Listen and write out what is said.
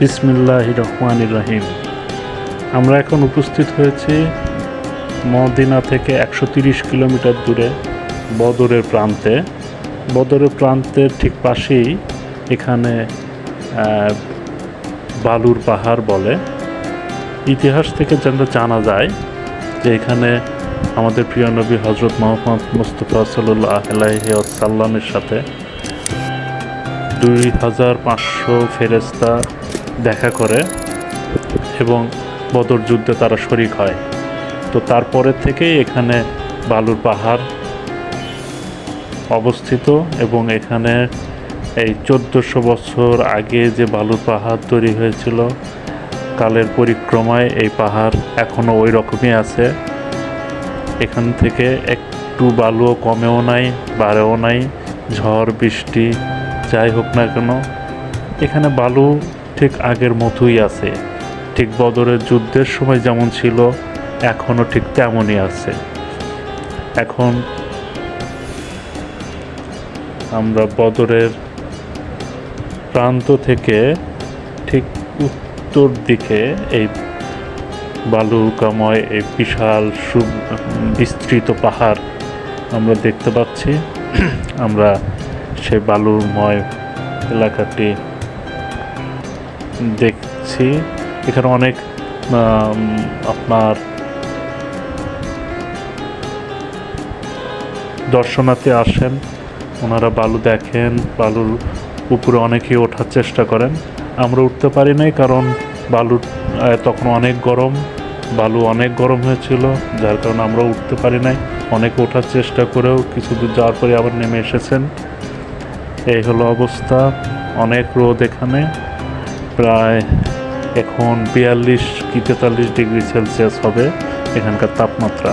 বিসমিল্লাহ রহমান রহিম। আমরা এখন উপস্থিত হয়েছি মদিনা থেকে একশো তিরিশ কিলোমিটার দূরে বদরের প্রান্তে। বদরের প্রান্তের ঠিক পাশেই এখানে বালুর পাহাড় বলে। ইতিহাস থেকে যেন জানা যায় যে এখানে আমাদের প্রিয় নবী হজরত মোহাম্মদ মুস্তফা সাল্লাহ সাথে দুই হাজার পাঁচশো ফেরেস্তা দেখা করে এবং বদর যুদ্ধে তারা শরিক হয়। তো তারপরে থেকেই এখানে বালুর পাহাড় অবস্থিত এবং এখানে এই চোদ্দোশো বছর আগে যে বালুর পাহাড় তৈরি হয়েছিল, কালের পরিক্রমায় এই পাহাড় এখনও ওই রকমই আছে। এখান থেকে একটু বালুও কমেও নাই, বাড়েও নাই, ঝড়, বৃষ্টি, যাই হোক না কেন, এখানে বালু ঠিক আগের মতোই আছে। ঠিক বদরের যুদ্ধের সময় যেমন ছিল, এখনও ঠিক তেমনই আছে। এখন আমরা বদরের প্রান্ত থেকে ঠিক উত্তর দিকে এই বালুকাময়, এই বিশাল সু বিস্তৃত পাহাড় আমরা দেখতে পাচ্ছি। আমরা সে বালুময় এলাকাটি দেখছি। এখানে অনেক আপনার দর্শনার্থী আসেন। ওনারা বালু দেখেন, বালুর উপরে অনেকেই ওঠার চেষ্টা করেন। আমরা উঠতে পারি নাই কারণ বালু তখন অনেক গরম, বালু অনেক গরম হয়েছিল, যার কারণে আমরা উঠতে পারি নাই। অনেকে ওঠার চেষ্টা করেও কিছু দূর যাওয়ার পরে আবার নেমে এসেছেন। এই হলো অবস্থা। অনেক রোদ এখানে। প্রায় এখন বিয়াল্লিশ কি তেতাল্লিশ ডিগ্রি সেলসিয়াস হবে এখানকার তাপমাত্রা।